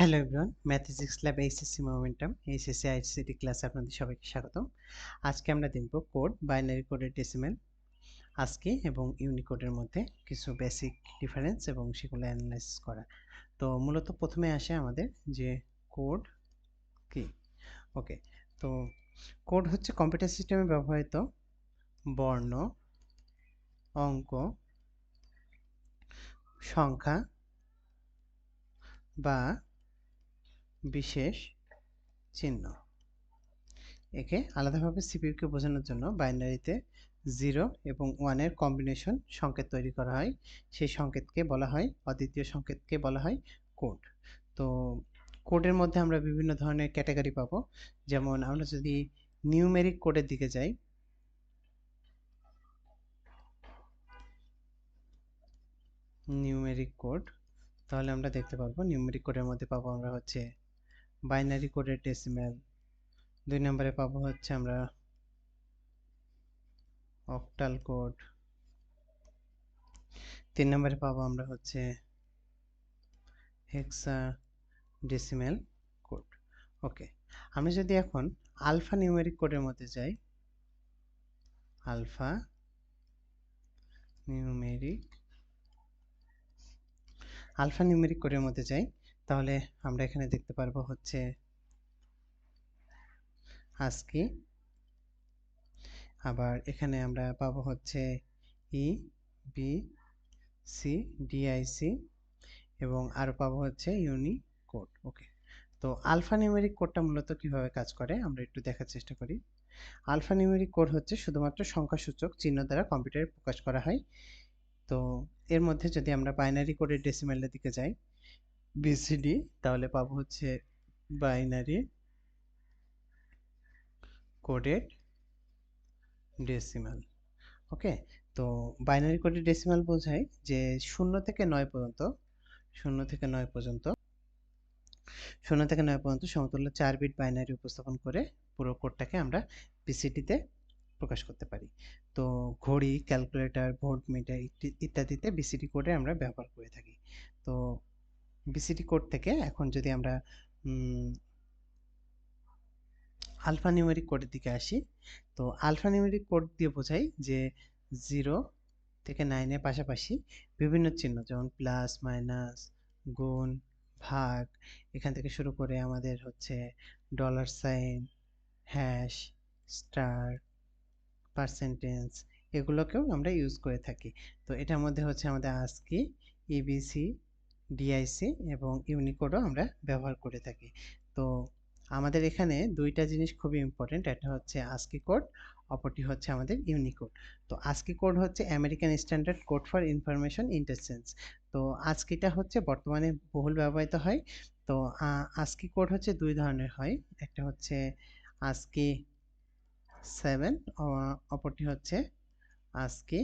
Hello everyone mathematics lab HSC momentum HSC ICT ক্লাসে আপনাদের সবাইকে স্বাগতম। আজকে আমরা দেখব কোড, বাইনারি কোডের ডেসিমেল আজকে এবং ইউনিকোডের মধ্যে কিছু বেসিক ডিফারেন্স এবং সেগুলো অ্যানালাইসিস করা। তো মূলত প্রথমে আসে আমাদের যে কোড কি? ওকে তো কোড হচ্ছে কম্পিউটার সিস্টেমে ব্যবহৃত বর্ণ, অঙ্ক, সংখ্যা বা বিশেষ চিহ্ন। একে আলাদাভাবে সিপিইউকে বোঝানোর জন্য বাইনারিতে জিরো এবং ওয়ানের কম্বিনেশন সংকেত তৈরি করা হয়। সেই সংকেতকে বলা হয়, অদ্বিতীয় সংকেতকে বলা হয় কোড। তো কোডের মধ্যে আমরা বিভিন্ন ধরনের ক্যাটাগরি পাবো। যেমন আমরা যদি নিউমেরিক কোডের দিকে যাই, নিউমেরিক কোড, তাহলে আমরা দেখতে পারব, নিউমেরিক কোডের মধ্যে পাবো আমরা হচ্ছে বাইনারি কোডের ডেসিমেল দুই নম্বরে পাবো হচ্ছে আমরা অক্টাল কোড তিন নম্বরে পাবো আমরা হচ্ছে হেক্সা ডেসিমেল কোড ওকে আমি যদি এখন আলফা নিউমেরিক কোডের মধ্যে যাই আলফা নিউমেরিক আলফা নিউমেরিক কোডের মধ্যে যাই তাহলে আমরা এখানে দেখতে পারব হচ্ছে আজকি। আবার এখানে আমরা পাবো হচ্ছে ই, বি, সি ডিআইসি এবং আরও পাবো হচ্ছে ইউনি কোড ওকে, তো আলফা নিউমেরিক কোডটা মূলত কীভাবে কাজ করে আমরা একটু দেখার চেষ্টা করি। আলফা নিউমেরিক কোড হচ্ছে শুধুমাত্র সংখ্যাসূচক চিহ্ন দ্বারা কম্পিউটারে প্রকাশ করা হয়। তো এর মধ্যে যদি আমরা বাইনারি কোডের ডেসিমেলের দিকে যাই বিসিডি তাহলে পাবো হচ্ছে বাইনারি কোডেড ডেসিমাল ওকে তো বাইনারি কোডেড ডেসিমাল বোঝায় যে শূন্য থেকে নয় পর্যন্ত, শূন্য থেকে নয় পর্যন্ত, শূন্য থেকে নয় পর্যন্ত সমতুল্য চার বিট বাইনারি উপস্থাপন করে পুরো কোডটাকে আমরা বিসিডিতে প্রকাশ করতে পারি। তো ঘড়ি ক্যালকুলেটর ভোল্ট মিটার ইত্যাদিতে বিসিডি কোডে আমরা ব্যবহার করে থাকি। তো বিসিডি কোড থেকে এখন যদি আমরা আলফা নিউমেরিক কোডের দিকে আসি, তো আলফা নিউমেরিক কোড দিয়ে বোঝাই যে জিরো থেকে নাইনের পাশাপাশি বিভিন্ন চিহ্ন যেমন প্লাস মাইনাস গুণ, ভাগ, এখান থেকে শুরু করে আমাদের হচ্ছে dollar sign hash star percentage এগুলোকেও আমরা ইউজ করে থাকি। তো এটার মধ্যে হচ্ছে আমাদের আজকি ইবিসি ডিআইসি এবং ইউনিকোডও আমরা ব্যবহার করে থাকি। তো আমাদের এখানে দুইটা জিনিস খুবই ইম্পর্টেন্ট একটা হচ্ছে আজকি কোড অপরটি হচ্ছে আমাদের ইউনিকোড তো আজকি কোড হচ্ছে American standard code for information interchange তো আজকিটা হচ্ছে বর্তমানে বহুল ব্যবহৃত হয়। তো আজকি কোড হচ্ছে দুই ধরনের হয়। একটা হচ্ছে আজকি সেভেন অপরটি হচ্ছে আজকে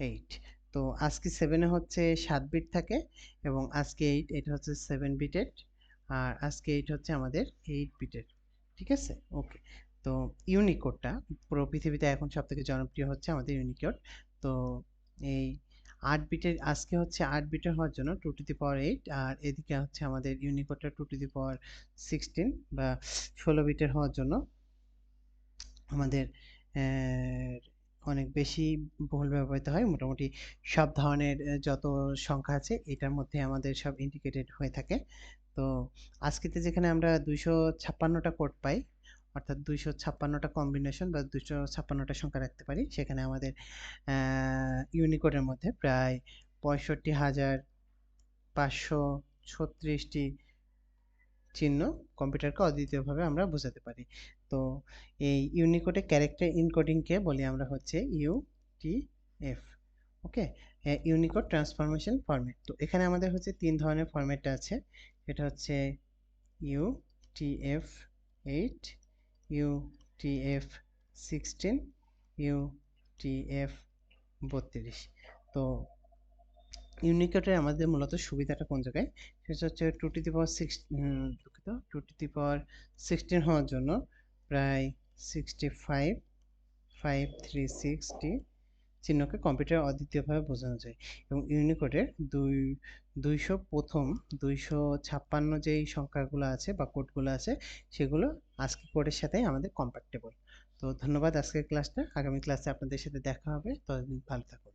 এইট তো আজকে সেভেনে হচ্ছে সাত বিট থাকে এবং আজকে এইট এটা হচ্ছে সেভেন বিটের আর আজকে এইট হচ্ছে আমাদের এইট বিটের ঠিক আছে? ওকে তো ইউনিকোডটা পুরো পৃথিবীতে এখন সব থেকে জনপ্রিয় হচ্ছে আমাদের ইউনিকোড তো এই আট বিটের আজকে হচ্ছে আট বিটের হওয়ার জন্য two to the power eight আর এদিকে হচ্ছে আমাদের ইউনিকোডটা two to the power sixteen বা ষোলো বিটের হওয়ার জন্য আমাদের অনেক বেশি বহুল ব্যবহৃত হয়। মোটামুটি সব ধরনের যত সংখ্যা আছে, এটার মধ্যে আমাদের সব ইন্ডিকেটেড হয়ে থাকে। তো আজকেতে যেখানে আমরা দুইশো ছাপ্পান্নটা কোড পাই, অর্থাৎ দুইশো ছাপ্পান্নটা কম্বিনেশন বা দুইশো ছাপ্পান্নটা সংখ্যা রাখতে পারি, সেখানে আমাদের ইউনিকোডের মধ্যে প্রায় পঁয়ষট্টি হাজার পাঁচশো ছত্রিশটি চিহ্ন কম্পিউটারকে অদ্বিতীয়ভাবে আমরা বোঝাতে পারি। তো এই ইউনিকোডে ক্যারেক্টার ইনকোডিংকে বলি আমরা হচ্ছে U T F okay Unicode transformation format তো এখানে আমাদের হচ্ছে তিন ধরনের ফরম্যাটটা আছে। এটা হচ্ছে U T F eight U T F sixteen U T F বত্রিশ। তো ইউনিকোডের আমাদের মূলত সুবিধাটা কোন জায়গায়? সেটা হচ্ছে two to the power six দুঃখিত two to the power sixteen হওয়ার জন্য প্রায় sixty five five three sixty চিহ্নকে computer অদ্বিতীয়ভাবে বোঝানো যায়। এবং ইউনিকোডের দুই, দুইশো প্রথম, দুইশো ছাপ্পান্ন যেই সংখ্যাগুলো আছে বা কোডগুলো আছে, সেগুলো আজকে কোডের সাথে আমাদের কম্প্যাক্টেবল তো ধন্যবাদ আজকের ক্লাসটা আগামী ক্লাসে আপনাদের সাথে দেখা হবে। ততদিন ভালো থাকুন।